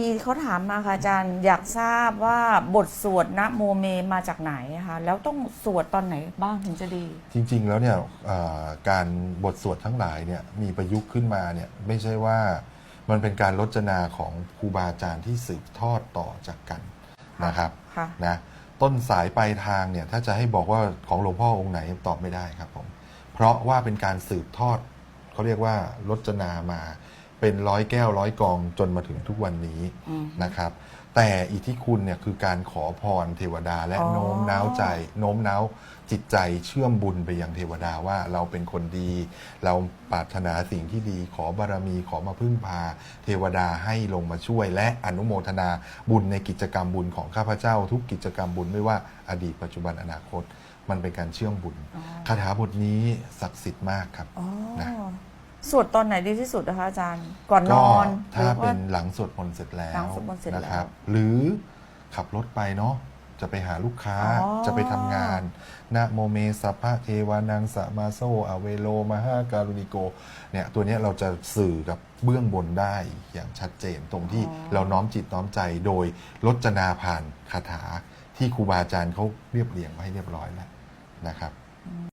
มีเขาถามมาค่ะอาจารย์อยากทราบว่าบทสวดนะโมเมมาจากไหนคะแล้วต้องสวดตอนไหนบ้างถึงจะดี จริง ๆ แล้วเนี่ยเอ่อการบทสวดทั้งหลายเนี่ยมีประยุกต์ขึ้นมาเนี่ยไม่ใช่ว่ามันเป็นการรจนาของครูบาอาจารย์ที่สืบทอดต่อจากกันนะครับค่ะ นะต้นสายปลายทางเนี่ยถ้าจะให้บอกว่าของหลวงพ่อองค์ไหนตอบไม่ได้ครับผมเพราะว่าเป็นการสืบทอดเขาเรียกว่ารจนามา เป็นร้อยแก้วร้อยกองจนมาถึงทุกวันนี้อืมนะครับ แต่อิทธิคุณเนี่ยคือการขอพรเทวดาและอ๋อโน้มน้าวใจโน้มน้าวจิตใจเชื่อมบุญไปยังเทวดาว่าเราเป็นคนดี เราปรารถนาสิ่งที่ดี ขอบารมีขอมาพึ่งพา เทวดาให้ลงมาช่วย และอนุโมทนาบุญในกิจกรรมบุญของข้าพเจ้า ทุกกิจกรรมบุญไม่ว่าอดีตปัจจุบันอนาคต มันเป็นการเชื่อมบุญอ๋อคาถาบทนี้ศักดิ์สิทธิ์มากครับอ๋อนะ สวดตอนไหนดีที่สุดนะคะอาจารย์ ก่อนนก็อนถ้าหรือเป็ว่นหลังสวดมนต์เสร็จแล้วหลังสวดมนต์เสร็จแล้วนะครับ หรือขับรถไปเนาะจะไปหาลูกค้าอ๋อ จะไปทำงานนะโมเมสัพพะเทวานังสะมาโซอเวโลมหาการุณิโกเนี่ยตัวเนี้ยเราจะสื่อกับเบื้องบนได้อย่างชัดเจนตรงที่เราน้อมจิตน้อมใจโดยรจนาผ่านคาถาที่ครูบาอาจารย์เขาเรียบเรียงไว้ให้เรียบร้อยแล้วนะครับ